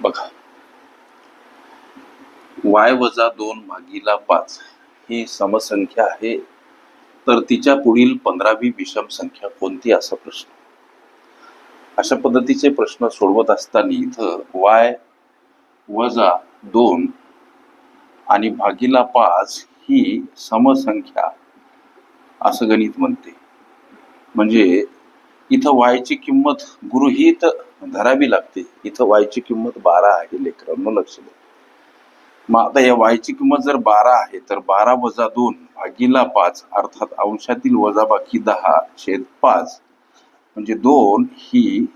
बघा. वाय वजा दोन भागीला पाच ही समसंख्या आहे. तर तिच्या पुढील पंधरावी विषम संख्या कोणती? असा प्रश्न. अशा पद्धतीचे प्रश्न सोडवत असताना इथं वाय वजा दोन आणि भागीला पाच ही समसंख्या असं गणित म्हणते. म्हणजे इथं वायची किंमत गृहीत धरावी लागते. इथं वायची किंमत बारा आहे लेकरांनो लक्ष द्या. मग आता या वायची किंमत जर बारा आहे तर बारा वजा दोन भागीला पाच अर्थात अंशातील वजाबाकी दहा छेद पाच. म्हणजे दोन ही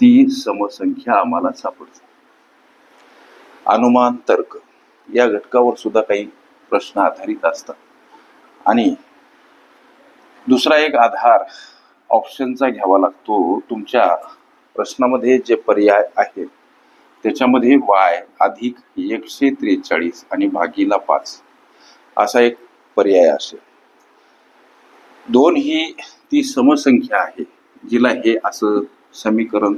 ती समसंख्या आम्हाला सापडते. अनुमान तर्क. या घटकावर सुद्धा काही प्रश्न आधारित असतात. आणि दुसरा एक आधार ऑप्शनचा घ्यावा लागतो तुमच्या प्रश्नामध्ये जे पर्याय आहेत त्याच्यामध्ये वाय अधिक एकशे त्रेचाळीस आणि भागीला पाच असा एक पर्याय असेल. दोन ही ती समसंख्या आहे जिला हे असं समीकरण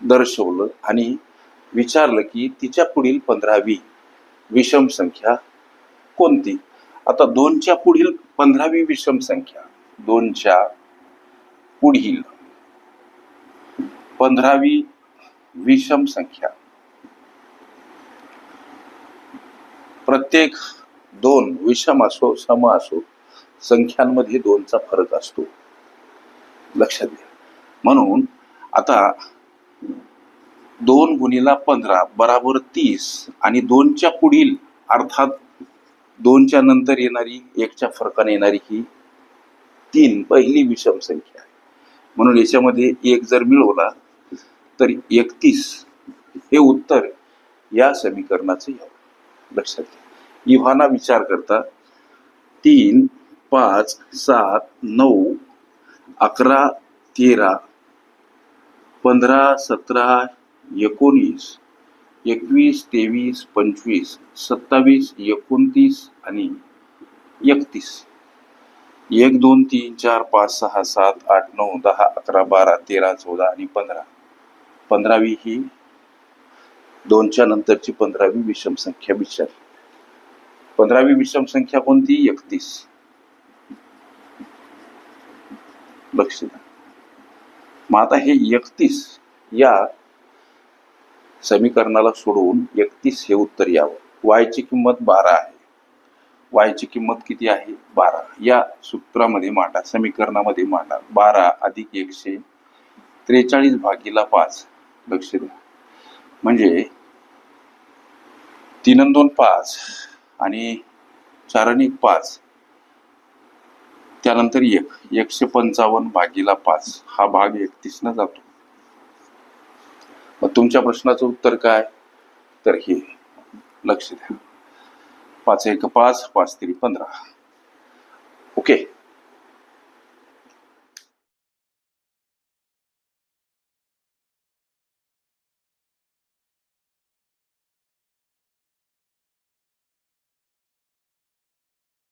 दर्शवलं आणि विचारलं की तिच्या पुढील पंधरावी विषम संख्या कोणती? आता दोनच्या पुढील पंधरावी विषम संख्या दोनच्या पुढील पंधरावी विषम संख्या. प्रत्येक दोन विषम असो सम असो संख्यांमध्ये दोनचा फरक असतो. लक्षात घ्या. म्हणून आता दोन गुणीला पंधरा बराबर तीस आणि दोनच्या पुढील अर्थात दोनच्या नंतर येणारी एकच्या फरकाने येणारी ही तीन पहिली विषम संख्या आहे. म्हणून याच्यामध्ये एक जर मिळवला तर एकतीस हे उत्तर या समीकरणाचं यावं. लक्षात घ्या. इव्हाना विचार करता तीन पाच सात नऊ अकरा तेरा पंधरा सतरा एकोणीस एकवीस तेवीस पंचवीस सत्तावीस एकोणतीस आणि एकतीस. एक दोन तीन चार पाच सहा सात आठ नऊ दहा अकरा बारा तेरा चौदा आणि पंधरा. पंधरावी ही दोनच्या नंतरची पंधरावी विषम संख्या विचार पंधरावी विषम संख्या कोणती? एकतीस. लक्ष द्या. मग आता हे एकतीस या समीकरणाला सोडवून एकतीस हे उत्तर यावं. वायची किंमत बारा आहे. वायची किंमत किती आहे? बारा. या सूत्रामध्ये मांडा समीकरणामध्ये मांडा. बारा अधिक एकशे त्रेचाळीस भागीला पाच. लक्ष द्या. म्हणजे तीन दोन पाच आणि चार आणि एक पाच. त्यानंतर एक एकशे पंचावन्न भागीला पाच हा भाग एकतीस न जातो. मग तुमच्या प्रश्नाचं उत्तर काय? तर हे लक्ष द्या. पाच एक पाच पाच तरी पंधरा. ओके?